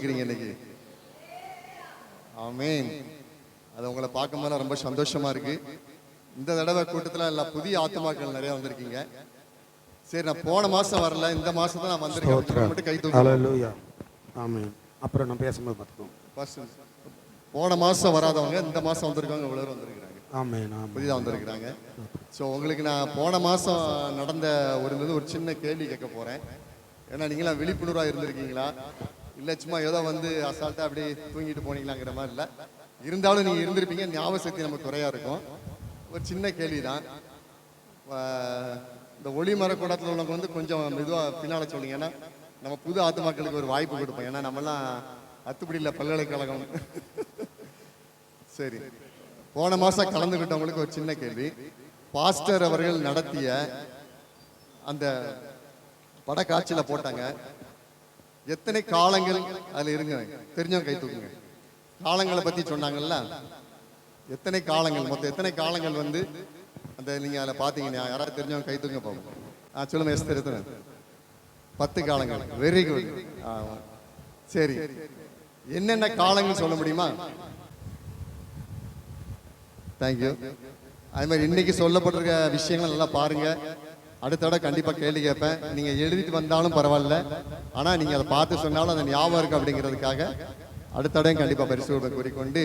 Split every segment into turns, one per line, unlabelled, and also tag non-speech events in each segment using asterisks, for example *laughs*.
இன்னைக்கு? ஆமேன். அது உங்களை பார்க்கும்போது ரொம்ப சந்தோஷமா இருக்கு. இந்த தடவை கூட்டத்தில் எல்லாம் புதிய ஆத்மாக்கள் நிறைய வந்திருக்கீங்க. சரி நான் போன மாசம் வரல. இந்த மாசம் தான் நான் வந்திருக்கேன். மட்டும் கை தூக்கி
ஆமென். அப்புறம் நான் பேசும்போது
First, போன மாசம் வராதவங்க இந்த மாசம் வந்திருக்காங்க இவ்வளவு வந்திருக்கிறாங்க?
ஆமென்
புதிதாக வந்திருக்கிறாங்க. ஸோ உங்களுக்கு நான் போன மாதம் நடந்த ஒரு ஒரு சின்ன கேள்வி கேட்க போகிறேன் ஏன்னா நீங்களாம் விழிப்புணர்வாக இருந்திருக்கீங்களா? இல்லை சும்மா ஏதோ வந்து அசால்ட்டாக அப்படியே தூங்கிட்டு போனீங்களாங்கிற மாதிரி இல்லை. இருந்தாலும் நீங்கள் இருந்திருப்பீங்க ஞாபக சக்தி நமக்கு குறையாக இருக்கும். ஒரு சின்ன கேள்வி தான் இந்த ஒளி மரக்கூடத்தில் உள்ளவங்க வந்து கொஞ்சம் மெதுவாக பின்னால் சொன்னீங்கன்னா நம்ம புது ஆத்மாக்களுக்கு ஒரு வாய்ப்பு கொடுப்போம். ஏன்னா நம்மலாம் அத்துப்படியில் பல்கலைக்கழகம். சரி. போன மாதம் கலந்துக்கிட்டவங்களுக்கு ஒரு சின்ன கேள்வி. பாஸ்டர் அவர்கள் நடத்திய அந்த படக்காட்சியில் போட்டாங்க. எத்தனை காலங்கள் அதில் இருங்க. தெரிஞ்சவங்க கை தூக்குங்க. காலங்களை பத்தி சொன்னாங்கல்ல. எத்தனை காலங்கள்? மொத்தம் எத்தனை காலங்கள் வந்து அந்த நீங்கள் அதில் பார்த்தீங்கன்னா யாராவது தெரிஞ்சவங்க கை தூங்க போகும். ஆ சொல்லுங்க எஸ்தர் எத்தனை? பத்து காலங்கள். வெரி குட் சரி. என்னென்ன காலங்கள் சொல்ல முடியுமா? தேங்க்யூ அது மாதிரி இன்னைக்கு சொல்லப்பட்டிருக்க விஷயங்கள் நல்லா பாருங்க. அடுத்த கண்டிப்பாக கேள்வி கேட்பேன். நீங்கள் எழுதிட்டு வந்தாலும் பரவாயில்ல. ஆனால் நீங்கள் அதை பார்த்து சொன்னாலும் அது ஞாபகம் இருக்கு அப்படிங்கிறதுக்காக அடுத்தடையும் கண்டிப்பாக பரிசு பரிசு கூறிக்கொண்டு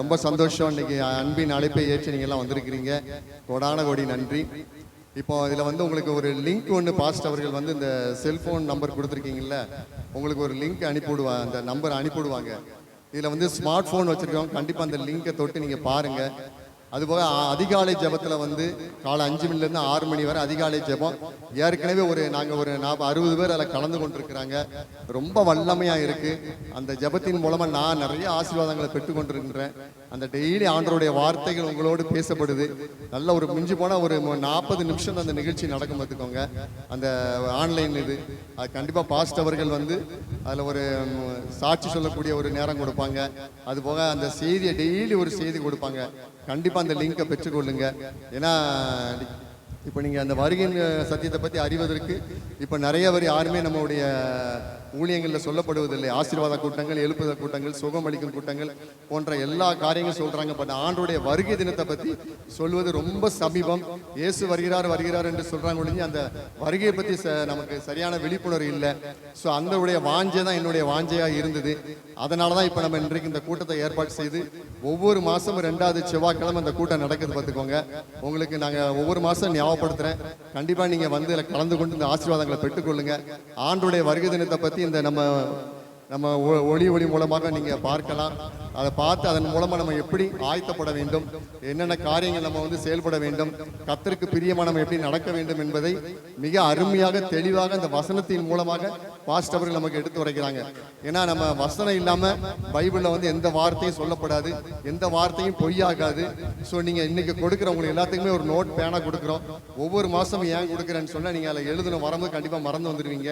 ரொம்ப சந்தோஷம். இன்னைக்கு அன்பின் அழைப்பை ஏற்று நீங்கள்லாம் வந்திருக்கிறீங்க. கோடான கோடி நன்றி. இப்போ இதில் வந்து உங்களுக்கு ஒரு லிங்க் ஒன்று பாஸ்ட் அவர்கள் வந்து இந்த செல்ஃபோன் நம்பர் கொடுத்துருக்கீங்கல்ல உங்களுக்கு ஒரு லிங்க் அனுப்பிவிடுவாங்க அந்த நம்பர் அனுப்பிவிடுவாங்க இதில் வந்து ஸ்மார்ட் ஃபோன் வச்சுருக்கோம் கண்டிப்பாக அந்த லிங்கை தொட்டு நீங்கள் பாருங்கள் அதுபோக அதிகாலை ஜபத்தில் வந்து காலை அஞ்சு மணிலேருந்து ஆறு மணி வரை அதிகாலை ஜெபம். ஏற்கனவே ஒரு நாங்கள் ஒரு நாற்பது அறுபது பேர் அதில் கலந்து கொண்டிருக்கிறாங்க. ரொம்ப வல்லமையாக இருக்குது அந்த ஜெபத்தின் மூலமாக நான் நிறைய ஆசீர்வாதங்களை பெற்றுக்கொண்டிருக்கின்றேன் அந்த டெய்லி ஆண்டருடைய வார்த்தைகள் உங்களோடு பேசப்படுது. நல்ல ஒரு மிஞ்சி போனால் ஒரு நாற்பது நிமிஷம் அந்த நிகழ்ச்சி நடக்கும் பார்த்துக்கோங்க. அந்த ஆன்லைன் இது. அது கண்டிப்பாக பாஸ்ட் அவர்கள் வந்து அதில் ஒரு சாட்சி சொல்லக்கூடிய ஒரு நேரம் கொடுப்பாங்க. அது போக அந்த செய்தியை டெய்லி ஒரு செய்தி கொடுப்பாங்க. கண்டிப்பாக அந்த லிங்கை பெற்றுக்கொள்ளுங்க. ஏன்னா இப்போ நீங்கள் அந்த வருகையின் சத்தியத்தை பற்றி அறிவதற்கு இப்போ நிறைய பேர் யாருமே நம்மளுடைய ஊழியங்களில் சொல்லப்படுவதில்லை. ஆசீர்வாத கூட்டங்கள் எழுப்புதல் கூட்டங்கள் சுகமளிக்கும் கூட்டங்கள் போன்ற எல்லா காரியங்களும் சொல்கிறாங்க பட் ஆண்டுடைய வருகை தினத்தை பற்றி சொல்வது ரொம்ப சமீபம். இயேசு வருகிறார் வருகிறார் என்று சொல்கிறாங்க ஒழிஞ்சு அந்த வருகையை பற்றி ச- நமக்கு சரியான விழிப்புணர்வு இல்லை. ஸோ அந்த உடைய வாஞ்சை தான் என்னுடைய வாஞ்சையாக இருந்தது. அதனால தான் இப்போ நம்ம இன்றைக்கு இந்த கூட்டத்தை ஏற்பாடு செய்து ஒவ்வொரு மாதமும் ரெண்டாவது செவ்வாய்க்கிழமை அந்த கூட்டம் நடக்குது பார்த்துக்கோங்க. உங்களுக்கு நாங்கள் ஒவ்வொரு மாதம் ஞாபகப்படுத்துகிறேன் கண்டிப்பாக நீங்கள் வந்து இதுல கலந்து கொண்டு இந்த ஆசீர்வாதங்களை பெற்றுக்கொள்ளுங்க. ஆண்டுடைய வருகை தினத்தை பற்றி பற்றி இந்த நம்ம நம்ம ஒளி ஒளி மூலமாக நீங்க பார்க்கலாம். அதை பார்த்து அதன் மூலமாக நம்ம எப்படி ஆயத்தப்பட வேண்டும் என்னென்ன காரியங்கள் நம்ம வந்து செயல்பட வேண்டும் கத்தருக்கு பிரியமாக நம்ம எப்படி நடக்க வேண்டும் என்பதை மிக அருமையாக தெளிவாக அந்த வசனத்தின் மூலமாக பாஸ்டவர்கள் நமக்கு எடுத்து உரைக்கிறாங்க ஏன்னா நம்ம வசனம் இல்லாமல் பைபிளில் வந்து எந்த வார்த்தையும் சொல்லப்படாது எந்த வார்த்தையும் பொய்யாகாது. ஸோ நீங்கள் இன்றைக்கி கொடுக்குற உங்களுக்கு எல்லாத்துக்குமே ஒரு நோட் பேனா கொடுக்குறோம். ஒவ்வொரு மாதமும் ஏன் கொடுக்குறேன்னு சொன்னால் நீங்கள் அதில் எழுதணும் வரும்போது கண்டிப்பாக மறந்து வந்துடுவீங்க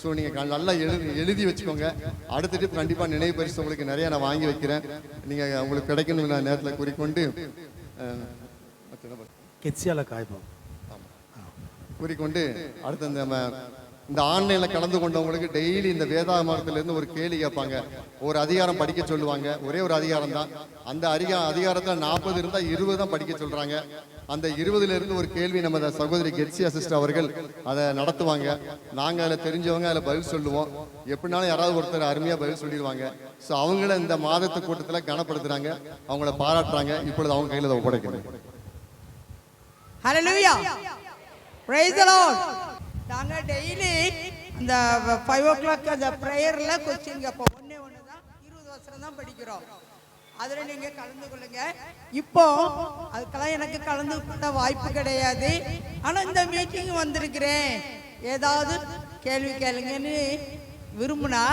ஸோ நீங்கள் க- நல்லா எழுதி எழுதி வச்சுக்கோங்க. அடுத்த கண்டிப்பாக நினைவு பரிசு உங்களுக்கு நிறையா நான் வாங்கி வைக்கிறேன். நீங்க உங்களுக்கு கிடைக்கணும் நான் நேரத்தில் குறிக்கொண்டு?
கெச்சியால காய்ப்போம்
கூறிக்கொண்டு அடுத்து நம்ம இந்த ஆன்லைனில் கலந்து கொண்டவங்களுக்கு டெய்லி இந்த வேதாகமத்திலேருந்து ஒரு கேள்வி கேட்பாங்க. ஒரு அதிகாரம் படிக்க சொல்லுவாங்க. ஒரே ஒரு அதிகாரம் தான். அந்த அதிகா அதிகாரத்தில் நாற்பது இருந்தால் இருபது தான் படிக்க சொல்கிறாங்க அந்த இருபதுலேருந்து ஒரு கேள்வி நம்ம அந்த சகோதரி கெட்சி அசிஸ்ட் அவர்கள் அதை நடத்துவாங்க. நாங்கள் அதில் தெரிஞ்சவங்க அதில் பதில் சொல்லுவோம். எப்படினாலும் யாராவது ஒருத்தர் அருமையாக பதில் சொல்லிடுவாங்க. ஸோ அவங்கள இந்த மாதத்து கூட்டத்தில் கனப்படுத்துகிறாங்க அவங்கள பாராட்டுறாங்க. இப்பொழுது அவங்க கையில் அதை ஒப்படைக்கிறேன்.
Hallelujah. praise the lord. நாங்கள் டெய்லி இந்த ஃபைவ் ஓ கிளாக் அந்த ப்ரேயரில் கொஸ்டின் கேட்போம் ஒன்றே ஒன்று தான் இருபது வருஷம் தான் படிக்கிறோம். அதில் நீங்கள் கலந்து கொள்ளுங்க. இப்போ அதுக்கெல்லாம் எனக்கு கலந்து கொள்ள வாய்ப்பு கிடையாது. ஆனால் இந்த மீட்டிங் வந்திருக்கிறேன். ஏதாவது கேள்வி கேளுங்கன்னு விரும்புனா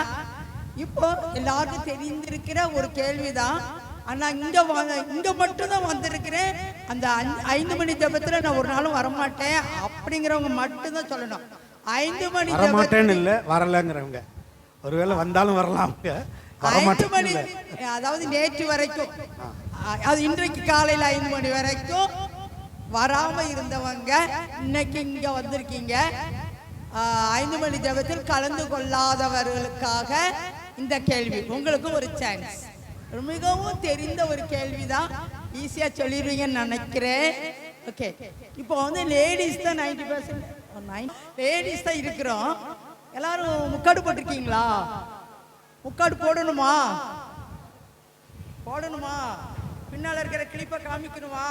இப்போ எல்லாருக்கும் தெரிந்திருக்கிற ஒரு கேள்விதான். ஆனா இங்க வாங்க இங்க மட்டும் தான் வந்திருக்கிறேன். அந்த ஐந்து- மணி ஜெபத்துல நான் ஒரு நாளும் வரமாட்டேன். அப்படிங்கிறவங்க மட்டும் தான் சொல்லணும். ஐந்து மணி
வரமாட்டேன்னு இல்லை வரலங்கிறவங்க. ஒருவேளை வந்தாலும் வரலாம்.
ஐந்து மணி அதாவது நேற்று வரைக்கும். அது இன்றைக்கு காலையில ஐந்து மணி வரைக்கும். வராம இருந்தவங்க இன்னைக்கு இங்க வந்திருக்கீங்க. ஐந்து மணி ஜெபத்தில் கலந்து கொள்ளாதவர்களுக்காக இந்த கேள்வி. உங்களுக்கும் ஒரு சான்ஸ் மிகவும் தெரிந்த ஒரு கேள்வி தான் ஈஸியாக சொல்லிடுவீங்கன்னு நினைக்கிறேன். ஓகே இப்போ வந்து லேடிஸ் தான் நைன்டி பர்சன்ட் லேடிஸ் தான் இருக்கிறோம். எல்லாரும் முக்காடு போட்டிருக்கீங்களா? முக்காடு போடணுமா? போடணுமா? பின்னால் இருக்கிற கிளிப்பை காமிக்கணுமா?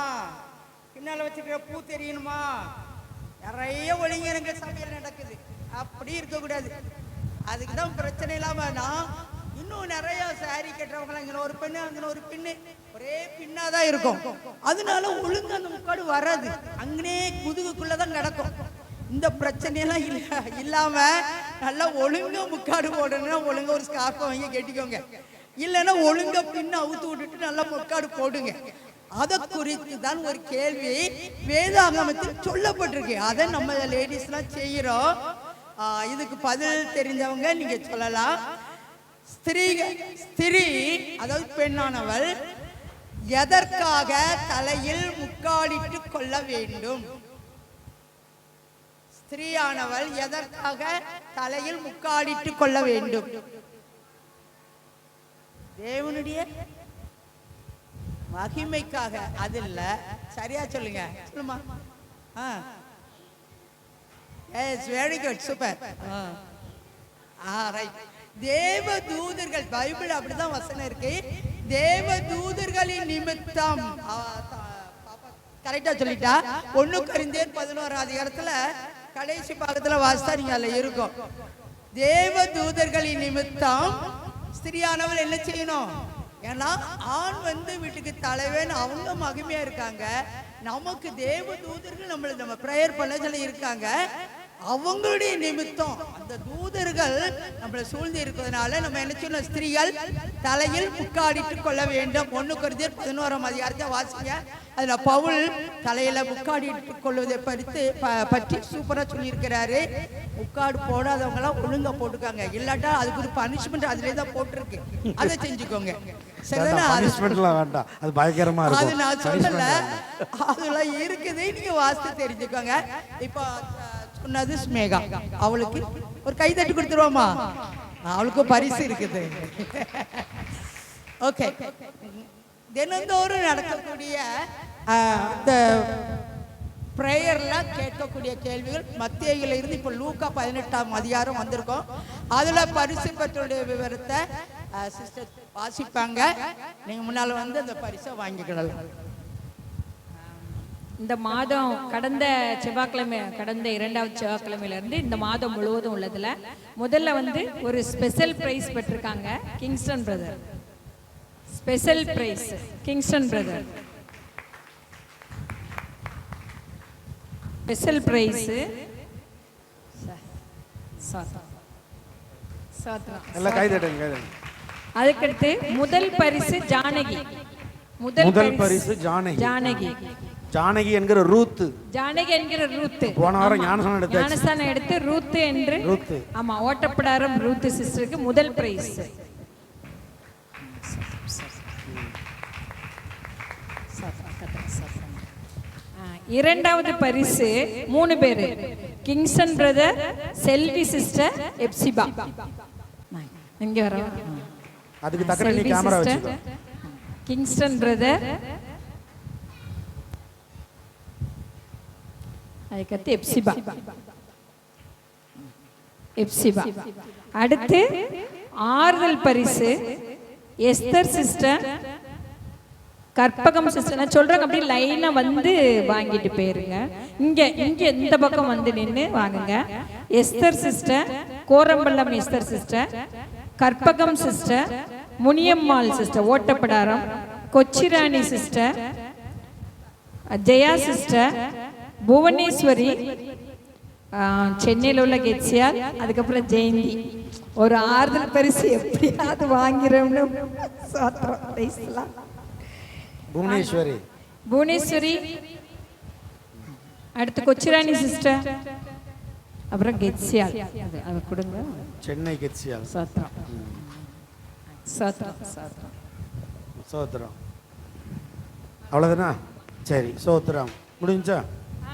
பின்னால் வச்சிருக்கிற பூ தெரியணுமா? நிறைய ஒளிஞரங்க சமையல் நடக்குது. அப்படி இருக்கக்கூடாது. அதுக்கு தான் பிரச்சனை இல்லாம நான் இன்னும் நிறைய சாரி கட்டுறவங்க இங்கே ஒரு பெண்ணு அங்கே ஒரு பின்னு. ஒரே பின்னா தான் இருக்கும். அதனால ஒழுங்கு அந்த முக்காடு வராது. அங்கனே முதுகுக்குள்ள தான் நடக்கும். இந்த பிரச்சனையெல்லாம் இல்ல இல்லாம நல்லா ஒழுங்க முக்காடு போடணும்னா ஒழுங்க ஒரு ஸ்கார்ஃபை வாங்கி கட்டிக்கோங்க. இல்லைன்னா ஒழுங்க பின்ன அவுத்து விட்டுட்டு நல்லா முக்காடு போடுங்க. அதை குறித்து தான் ஒரு கேள்வி வேதாகமத்தில் சொல்லப்பட்டிருக்கு. அதை நம்ம லேடிஸ்லாம் செய்கிறோம் இதுக்கு பதில் தெரிஞ்சவங்க நீங்க சொல்லலாம். ஸ்திரீக ஸ்திரீ அதாவது பெண்ணானவள் எதற்காக தலையில் முக்காடிட்டு கொள்ள வேண்டும்? ஸ்திரீயானவள் எதற்காக தலையில் முக்காடிட்டு கொள்ள வேண்டும்? தேவனுடைய மகிமைக்காக. அது இல்ல. சரியா சொல்லுங்க. சொல்லுமா. வெரி குட் சூப்பர் ஆ. ரைட் தேவ தூதர்கள் பைபிள் அப்படிதான் வசனம் இருக்கு. தேவ தூதர்களின் நிமித்தம் கரெக்டா சொல்லிட்டா? ஒண்ணு கரிந்தேன் பதினோரு அதிகாரத்துல கடைசி பாகத்துல வாசித்தா நீங்க அதுல இருக்கும். தேவ தூதர்களின் நிமித்தம் ஸ்திரியானவர் என்ன செய்யணும்? ஏன்னா ஆண் வந்து வீட்டுக்கு தலைவன் அவங்க மகிமையா இருக்காங்க. நமக்கு தேவ தூதர்கள் நம்மள நம்ம ப்ரேயர் பண்ண சொல்லி இருக்காங்க. அவங்களுடைய நிமித்தம். அந்த தூதர்கள் நம்மளை சூழ்ந்து இருக்கிறதுனால நம்ம என்ன செய்யணும் ஸ்திரீகள் தலையில் முக்காடிட்டு கொள்ள வேண்டும். ஒண்ணு குறைந்தர் பதினோராம் அதிகாரத்தை வாசிங்க. அதுல பவுல் தலையில முக்காடிட்டு கொள்வதை பறித்து ப- பற்றி சூப்பரா சொல்லியிருக்கிறாரு. முக்காடு போடாதவங்க எல்லாம் ஒழுங்கா போட்டுக்காங்க. இல்லாட்டா அதுக்கு ஒரு பனிஷ்மெண்ட் அதுலயே தான் போட்டிருக்கு. அதை செஞ்சுக்கோங்க. சரிதானே
வேண்டாம் அது பயங்கரமா
அது
இருக்கும்.
நான் சொல்லல. அதெல்லாம் இருக்குது. நீங்க வாசித்து தெரிஞ்சுக்கோங்க. இப்போ உன்னது ஸ்மேகா அவளுக்கு ஒரு கை தட்டி கொடுத்துருவோமா? அவளுக்கு பரிசு இருக்குது. *laughs* ஓகே தினந்தோறும் நடக்கக்கூடிய இந்த ப்ரேயரில் கேட்கக்கூடிய கேள்விகள். மத்தியிலிருந்து இப்போ லூக்கா பதினெட்டாம் அதிகாரம் வந்திருக்கோம். அதில் பரிசு பெற்றோருடைய விவரத்தை சிஸ்டர் வாசிப்பாங்க. நீங்கள் முன்னால் வந்து அந்த பரிசை வாங்கிக்கிடலாம்.
இந்த மாதம் கடந்த செவ்வாய்க்கிழமை கடந்த இரண்டாவது செவ்வாய்க்கிழமையில இருந்து இந்த மாதம் முழுவதும் உள்ளதுல முதல்ல வந்து ஒரு ஸ்பெஷல் பிரைஸ் பெற்றிருக்காங்க Kingston brother special
prize Kingston brother special prize
அதுக்கடுத்து முதல் பரிசு ஜானகி.
முதல் பரிசு ஜானகி.
ஜானகி.
ஜானகி என்கிற ரூத்து.
ஜானகி என்கிற ரூத்து.
போன வாரம்
ஆமா.
ஞானஸ்நானம் எடுத்தாச்சு.
ஞானஸ்நானம் எடுத்து ரூத்து என்று
ரூத்து.
ஆமா ஓட்டப்படாரம் ரூத்து சிஸ்டருக்கு முதல் பிரைஸ் இரண்டாவது பரிசு மூணு பேரு. Kingson brother Selvi sister Hephzibah. இங்க வர
அதுக்கு தக்கன நீ கேமரா வச்சுக்கோ.
கிங்ஸ்டன் பிரதர் அதுக்கடுத்து எப்சிபா எப்சிபா அடுத்து ஆறுதல் பரிசு. எஸ்தர் சிஸ்டர் கற்பகம் சிஸ்டர் நான் சொல்றேன் அப்படியே லைனா வந்து வாங்கிட்டு போயிருங்க. இங்க இங்க இந்த பக்கம் வந்து நின்று வாங்குங்க. Esther sister Korampallam Esther sister Karpagam sister Muniyammal sister Ottapidaram Kochirani sister Jaya sister Bhuvaneshwari சென்னையில் உள்ள கெட்சியார் அதுக்கப்புறம் ஜெயந்தி. ஒரு ஆறுதல் பரிசு எப்படியாவது வாங்கிறோம்னு சோத்திரம்.
புவனேஸ்வரி.
புவனேஸ்வரி அடுத்து கொச்சிராணி சிஸ்டர் அப்புறம் கெட்சியால் அது அது கொடுங்க.
சென்னை கெட்சியால்
சோத்திரம். சோத்திரம் சோத்திரம்.
சோத்திரம். அவ்வளோதானா சரி சோத்திரம். முடிஞ்சா?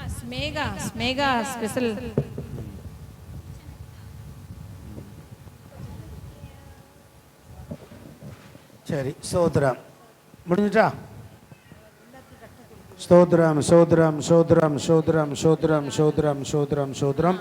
ஆ, ஸ்மேகா ஸ்மேகா ஸ்பெஷல்
சரி சோத்ரம் முடிஞ்சிட்டா ஸ்தோத்ரம் சோத்ரம் சோத்ரம் சோத்ரம் சோத்ரம் சோத்ரம் சோத்ரம் சோத்ரம்